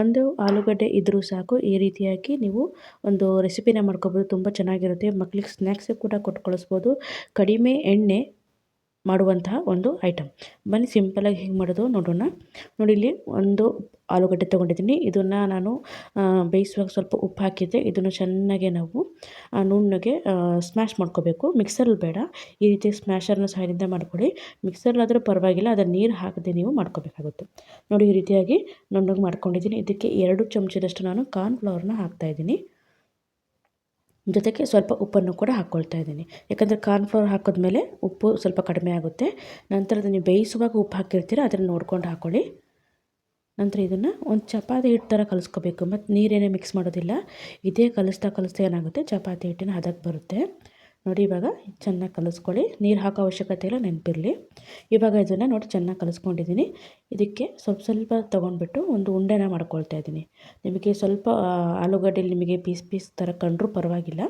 ಒಂದು ಆಲೂಗಡ್ಡೆ ಇದ್ದರೂ ಸಾಕು, ಈ ರೀತಿಯಾಗಿ ನೀವು ಒಂದು ರೆಸಿಪಿನ ಮಾಡ್ಕೊಬೋದು. ತುಂಬ ಚೆನ್ನಾಗಿರುತ್ತೆ. ಮಕ್ಳಿಗೆ ಸ್ನ್ಯಾಕ್ಸ್ ಕೂಡ ಕೊಟ್ಟು ಕಳಿಸ್ಬೋದು ಕಡಿಮೆ ಎಣ್ಣೆ ಮಾಡುವಂತಹ ಒಂದು ಐಟಮ್ ಬನ್ನಿ ಸಿಂಪಲಾಗಿ ಹೇಗೆ ಮಾಡೋದು ನೋಡೋಣ. ನೋಡಿ, ಇಲ್ಲಿ ಒಂದು ಆಲೂಗಡ್ಡೆ ತೊಗೊಂಡಿದ್ದೀನಿ. ಇದನ್ನು ನಾನು ಬೇಯಿಸುವಾಗ ಸ್ವಲ್ಪ ಉಪ್ಪು ಹಾಕಿದ್ದೆ ಇದನ್ನು ಚೆನ್ನಾಗಿ ನಾವು ನುಣ್ಣಗೆ ಸ್ಮ್ಯಾಶ್ ಮಾಡ್ಕೋಬೇಕು. ಮಿಕ್ಸರಲ್ಲಿ ಬೇಡ. ಈ ರೀತಿ ಸ್ಮ್ಯಾಶರ್ನ ಸಹಾಯದಿಂದ ಮಾಡ್ಕೊಳ್ಳಿ. ಮಿಕ್ಸರ್ಲಾದರೂ ಪರವಾಗಿಲ್ಲ. ಅದನ್ನು ನೀರು ಹಾಕದೆ ನೀವು ಮಾಡ್ಕೋಬೇಕಾಗುತ್ತೆ. ನೋಡಿ, ಈ ರೀತಿಯಾಗಿ ನುಣ್ಣಗೆ ಮಾಡ್ಕೊಂಡಿದ್ದೀನಿ. ಇದಕ್ಕೆ ಎರಡು ಚಮಚದಷ್ಟು ನಾನು ಕಾರ್ನ್ ಕಾರ್ನ್ಫ್ಲವರ್ನ ಹಾಕ್ತಾಯಿದ್ದೀನಿ ಜೊತೆಗೆ ಸ್ವಲ್ಪ ಉಪ್ಪನ್ನು ಕೂಡ ಹಾಕ್ಕೊಳ್ತಾ ಇದ್ದೀನಿ. ಯಾಕಂದರೆ ಕಾರ್ನ್ಫ್ಲವರ್ ಹಾಕಿದ್ಮೇಲೆ ಉಪ್ಪು ಸ್ವಲ್ಪ ಕಡಿಮೆ ಆಗುತ್ತೆ. ನಂತರ ನೀವು ಬೇಯಿಸುವಾಗ ಉಪ್ಪು ಹಾಕಿರ್ತೀರ, ಅದನ್ನು ನೋಡ್ಕೊಂಡು ಹಾಕ್ಕೊಳ್ಳಿ ನಂತರ ಇದನ್ನು ಒಂದು ಚಪಾತಿ ಹಿಟ್ಟು ಥರ ಕಲಿಸ್ಕೋಬೇಕು. ಮತ್ತು ನೀರೇನೇ ಮಿಕ್ಸ್ ಮಾಡೋದಿಲ್ಲ. ಇದೇ ಕಲಿಸ್ತಾ ಕಲಿಸ್ತಾ ಏನಾಗುತ್ತೆ? ಚಪಾತಿ ಹಿಟ್ಟಿನ ಹದಕ್ಕೆ ಬರುತ್ತೆ. ನೋಡಿ ಇವಾಗ ಚೆನ್ನಾಗಿ ಕಲಿಸ್ಕೊಳ್ಳಿ. ನೀರು ಹಾಕೋ ಅವಶ್ಯಕತೆ ಇಲ್ಲ, ನೆನಪಿರಲಿ. ಇವಾಗ ಇದನ್ನು ನೋಡಿ ಚೆನ್ನಾಗಿ ಕಲಿಸ್ಕೊಂಡಿದ್ದೀನಿ. ಇದಕ್ಕೆ ಸ್ವಲ್ಪ ಸ್ವಲ್ಪ ತೊಗೊಂಡ್ಬಿಟ್ಟು ಒಂದು ಉಂಡೆನ ಮಾಡ್ಕೊಳ್ತಾ ಇದ್ದೀನಿ. ನಿಮಗೆ ಸ್ವಲ್ಪ ಆಲೂಗಡ್ಡೆಲಿ ನಿಮಗೆ ಪೀಸ್ ಪೀಸ್ ಥರ ಕಂಡರೂ ಪರವಾಗಿಲ್ಲ.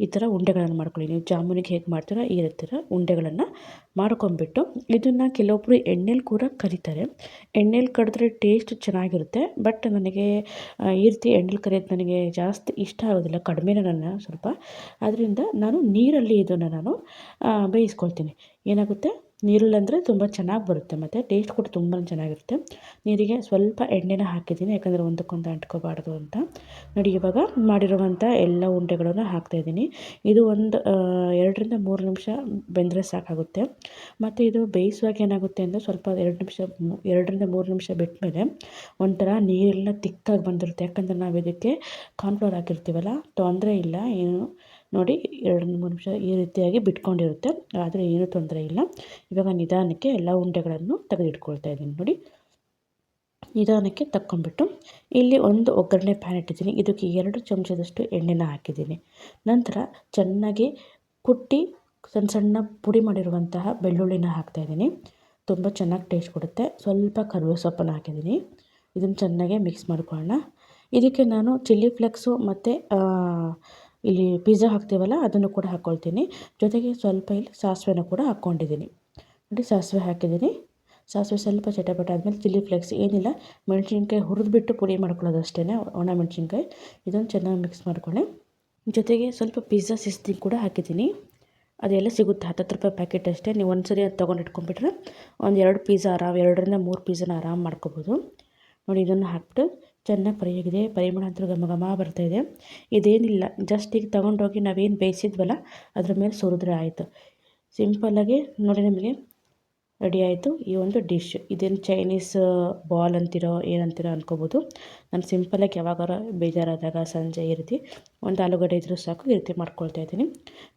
ಈ ಥರ ಉಂಡೆಗಳನ್ನು ಮಾಡ್ಕೊಳ್ಳಿ. ನೀವು ಜಾಮೂನಿಗೆ ಹೇಗೆ ಮಾಡ್ತೀರ ಈ ಥರ ಉಂಡೆಗಳನ್ನು ಮಾಡ್ಕೊಂಬಿಟ್ಟು ಇದನ್ನು ಕೆಲವೊಬ್ಬರು ಎಣ್ಣೆಲಿ ಕೂಡ ಕರಿತಾರೆ. ಎಣ್ಣೆಲಿ ಕಡಿದ್ರೆ ಟೇಸ್ಟ್ ಚೆನ್ನಾಗಿರುತ್ತೆ. ಬಟ್ ನನಗೆ ಈ ರೀತಿ ಎಣ್ಣೆಲಿ ಕರಿಯೋದು ನನಗೆ ಜಾಸ್ತಿ ಇಷ್ಟ ಆಗೋದಿಲ್ಲ. ಕಡಿಮೆ ನನ್ನ ಸ್ವಲ್ಪ. ಅದರಿಂದ ನಾನು ನೀರಲ್ಲಿ ಇದನ್ನು ನಾನು ಬೇಯಿಸ್ಕೊಳ್ತೀನಿ. ಏನಾಗುತ್ತೆ? ಅಂದರೆ ತುಂಬ ಚೆನ್ನಾಗಿ ಬರುತ್ತೆ, ಮತ್ತು ಟೇಸ್ಟ್ ಕೂಡ ತುಂಬಾ ಚೆನ್ನಾಗಿರುತ್ತೆ. ನೀರಿಗೆ ಸ್ವಲ್ಪ ಎಣ್ಣೆನ ಹಾಕಿದ್ದೀನಿ, ಯಾಕಂದರೆ ಒಂದಕ್ಕೊಂದು ಅಂಟ್ಕೋಬಾರ್ದು ಅಂತ. ನೋಡಿ, ಇವಾಗ ಮಾಡಿರುವಂಥ ಎಲ್ಲ ಉಂಡೆಗಳನ್ನು ಹಾಕ್ತಾಯಿದ್ದೀನಿ ಇದು ಒಂದು ಎರಡರಿಂದ ಮೂರು ನಿಮಿಷ ಬೆಂದರೆ ಸಾಕಾಗುತ್ತೆ. ಮತ್ತು ಇದು ಬೇಯಿಸುವಾಗ ಏನಾಗುತ್ತೆ ಅಂದರೆ ಸ್ವಲ್ಪ ಎರಡು ನಿಮಿಷ, ಎರಡರಿಂದ ಮೂರು ನಿಮಿಷ ಬಿಟ್ಟ ಮೇಲೆ ಒಂಥರ ನೀರೆಲ್ಲ ತಿಕ್ಕಾಗಿ ಬಂದಿರುತ್ತೆ. ಯಾಕಂದರೆ ನಾವು ಇದಕ್ಕೆ ಕಾರ್ನ್ಫ್ಲೋರ್ ಹಾಕಿರ್ತೀವಲ್ಲ, ತೊಂದರೆ ಇಲ್ಲ, ಏನು ನೋಡಿ ಎರಡು ಮೂರು ನಿಮಿಷ ಈ ರೀತಿಯಾಗಿ ಬಿಟ್ಕೊಂಡಿರುತ್ತೆ. ಆದರೆ ಏನು ತೊಂದರೆ ಇಲ್ಲ. ಇವಾಗ ನಿಧಾನಕ್ಕೆ ಎಲ್ಲ ಉಂಡೆಗಳನ್ನು ತೆಗೆದಿಟ್ಕೊಳ್ತಾ ಇದ್ದೀನಿ ನೋಡಿ. ನಿಧಾನಕ್ಕೆ ತಕ್ಕೊಂಬಿಟ್ಟು ಇಲ್ಲಿ ಒಂದು ಒಗ್ಗರಣೆ ಪ್ಯಾನ್ ಇಟ್ಟಿದ್ದೀನಿ. ಇದಕ್ಕೆ ಎರಡು ಚಮಚದಷ್ಟು ಎಣ್ಣೆನ ಹಾಕಿದ್ದೀನಿ. ನಂತರ ಚೆನ್ನಾಗಿ ಕುಟ್ಟಿ ಸಣ್ಣ ಸಣ್ಣ ಪುಡಿ ಮಾಡಿರುವಂತಹ ಬೆಳ್ಳುಳ್ಳಿನ ಹಾಕ್ತಾಯಿದ್ದೀನಿ ತುಂಬ ಚೆನ್ನಾಗಿ ಟೇಸ್ಟ್ ಕೊಡುತ್ತೆ. ಸ್ವಲ್ಪ ಕರಿವೆ ಸೊಪ್ಪನ್ನು ಹಾಕಿದ್ದೀನಿ. ಇದನ್ನು ಚೆನ್ನಾಗೆ ಮಿಕ್ಸ್ ಮಾಡ್ಕೊಳ್ಳೋಣ. ಇದಕ್ಕೆ ನಾನು ಚಿಲ್ಲಿ ಫ್ಲೆಕ್ಸು ಮತ್ತು ಇಲ್ಲಿ ಪಿಜ್ಜಾ ಹಾಕ್ತೀವಲ್ಲ, ಅದನ್ನು ಕೂಡ ಹಾಕ್ಕೊಳ್ತೀನಿ ಜೊತೆಗೆ ಸ್ವಲ್ಪ ಇಲ್ಲಿ ಸಾಸಿವೆನ ಕೂಡ ಹಾಕ್ಕೊಂಡಿದ್ದೀನಿ. ನೋಡಿ, ಸಾಸಿವೆ ಹಾಕಿದ್ದೀನಿ. ಸಾಸಿವೆ ಸ್ವಲ್ಪ ಚಟಪಟ ಆದಮೇಲೆ ಚಿಲ್ಲಿ ಫ್ಲೇಕ್ಸ್ ಏನಿಲ್ಲ, ಮೆಣಸಿನ್ಕಾಯಿ ಹುರಿದ್ಬಿಟ್ಟು ಪುಡಿ ಮಾಡ್ಕೊಳ್ಳೋದು ಅಷ್ಟೇ, ಒಣ ಮೆಣಸಿನ್ಕಾಯಿ. ಇದನ್ನು ಚೆನ್ನಾಗಿ ಮಿಕ್ಸ್ ಮಾಡ್ಕೊಳ್ಳಿ. ಜೊತೆಗೆ ಸ್ವಲ್ಪ ಪಿಜ್ಜಾ ಸಿಸ್ತಿ ಕೂಡ ಹಾಕಿದ್ದೀನಿ. ಅದೆಲ್ಲ ಸಿಗುತ್ತೆ, ಹತ್ತತ್ತು ರೂಪಾಯಿ ಪ್ಯಾಕೆಟ್ ಅಷ್ಟೇ. ನೀವು ಒಂದು ಸರಿ ಅದು ತೊಗೊಂಡು ಇಟ್ಕೊಂಡ್ಬಿಟ್ರೆ ಒಂದು ಎರಡು ಪಿಜ್ಜಾ ಆರಾಮ್, ಎರಡರಿಂದ ಮೂರು ಪಿಜ್ಜಾನ ಆರಾಮ್ ಮಾಡ್ಕೋಬೋದು. ನೋಡಿ, ಇದನ್ನು ಹಾಕ್ಬಿಟ್ಟು ಚೆನ್ನಾಗಿ ಫ್ರೈ ಪರಿಮಳ ಅಂತೂ ಘಮ ಘಮ ಬರ್ತಾಯಿದೆ ಇದೇನಿಲ್ಲ. ಜಸ್ಟ್ ಈಗ ತೊಗೊಂಡೋಗಿ ನಾವೇನು ಬೇಯಿಸಿದ್ವಲ್ಲ, ಅದ್ರ ಮೇಲೆ ಸುರಿದ್ರೆ ಆಯಿತು. ಸಿಂಪಲ್ಲಾಗಿ ನೋಡಿ ನಿಮಗೆ. ರೆಡಿ ಆಯಿತು. ಈ ಒಂದು ಡಿಶ್ ಇದೇನು ಚೈನೀಸ್ ಬಾಲ್ ಅಂತಿರೋ, ಏನಂತಿರೋ ಅನ್ಕೋಬೋದು. ನಾನು ಸಿಂಪಲಾಗಿ ಯಾವಾಗಾರ ಬೇಜಾರಾದಾಗ ಸಂಜೆ ಈ ರೀತಿ ಒಂದು ಆಲೂಗಡ್ಡೆ ಇದ್ರೂ ಸಾಕು, ಈ ರೀತಿ ಮಾಡ್ಕೊಳ್ತಾ ಇದ್ದೀನಿ.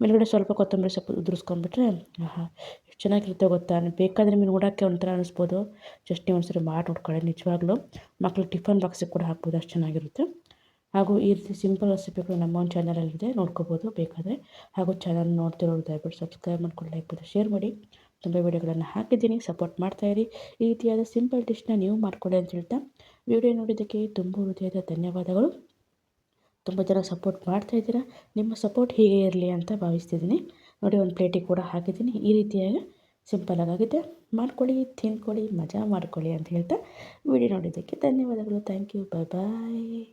ಮೇಲುಗಡೆ ಸ್ವಲ್ಪ ಕೊತ್ತಂಬರಿ ಸೊಪ್ಪು ಉದುರಿಸ್ಕೊಂಡ್ಬಿಟ್ರೆ ಎಷ್ಟು ಚೆನ್ನಾಗಿರುತ್ತೆ ಗೊತ್ತಾ? ಬೇಕಾದರೆ ನಿಮಗೆ ನೋಡೋಕ್ಕೆ ಒಂಥರ ಅನಿಸ್ಬೋದು. ಜಸ್ಟ್ ನೀವು ಒಂದ್ಸರಿ ಮಾಡಿ ನೋಡ್ಕೊಳ್ಳಿ, ನಿಜವಾಗ್ಲೂ. ಮಕ್ಳಿಗೆ ಟಿಫನ್ ಬಾಕ್ಸಿಗೆ ಕೂಡ ಹಾಕ್ಬೋದು, ಅಷ್ಟು ಚೆನ್ನಾಗಿರುತ್ತೆ. ಹಾಗೂ ಈ ರೀತಿ ಸಿಂಪಲ್ ರೆಸಿಪಿಗಳು ನಮ್ಮ ಒಂದು ಚಾನಲಲ್ಲಿದೆ ನೋಡ್ಕೋಬೋದು ಬೇಕಾದರೆ. ಹಾಗೂ ಚಾನಲ್ ನೋಡ್ತಿರೋದು ದಯವಿಟ್ಟು ಸಬ್ಸ್ಕ್ರೈಬ್ ಮಾಡ್ಕೊಂಡು ಲೈಕ್ ಮಾಡಿ ಶೇರ್ ಮಾಡಿ. ತುಂಬ ವಿಡಿಯೋಗಳನ್ನು ಹಾಕಿದ್ದೀನಿ. ಸಪೋರ್ಟ್ ಮಾಡ್ತಾಯಿರಿ ಈ ರೀತಿಯಾದ ಸಿಂಪಲ್ ಡಿಶ್ನ ನೀವು ಮಾಡ್ಕೊಳ್ಳಿ ಅಂತ ಹೇಳ್ತಾ ವಿಡಿಯೋ ನೋಡಿದ್ದಕ್ಕೆ ತುಂಬ ಹೃದಯದ ಧನ್ಯವಾದಗಳು. ತುಂಬ ಜನ ಸಪೋರ್ಟ್ ಮಾಡ್ತಾಯಿದ್ದೀರಾ ನಿಮ್ಮ ಸಪೋರ್ಟ್ ಹೀಗೆ ಇರಲಿ ಅಂತ ಭಾವಿಸ್ತಿದ್ದೀನಿ. ನೋಡಿ, ಒಂದು ಪ್ಲೇಟಿಗೆ ಕೂಡ ಹಾಕಿದ್ದೀನಿ. ಈ ರೀತಿಯಾಗಿ ಸಿಂಪಲ್ ಆಗಿದೆ ಮಾಡ್ಕೊಳ್ಳಿ, ತಿನ್ಕೊಳ್ಳಿ, ಮಜಾ ಮಾಡ್ಕೊಳ್ಳಿ ಅಂತ ಹೇಳ್ತಾ ವಿಡಿಯೋ ನೋಡಿದ್ದಕ್ಕೆ ಧನ್ಯವಾದಗಳು. Thank you. Bye bye.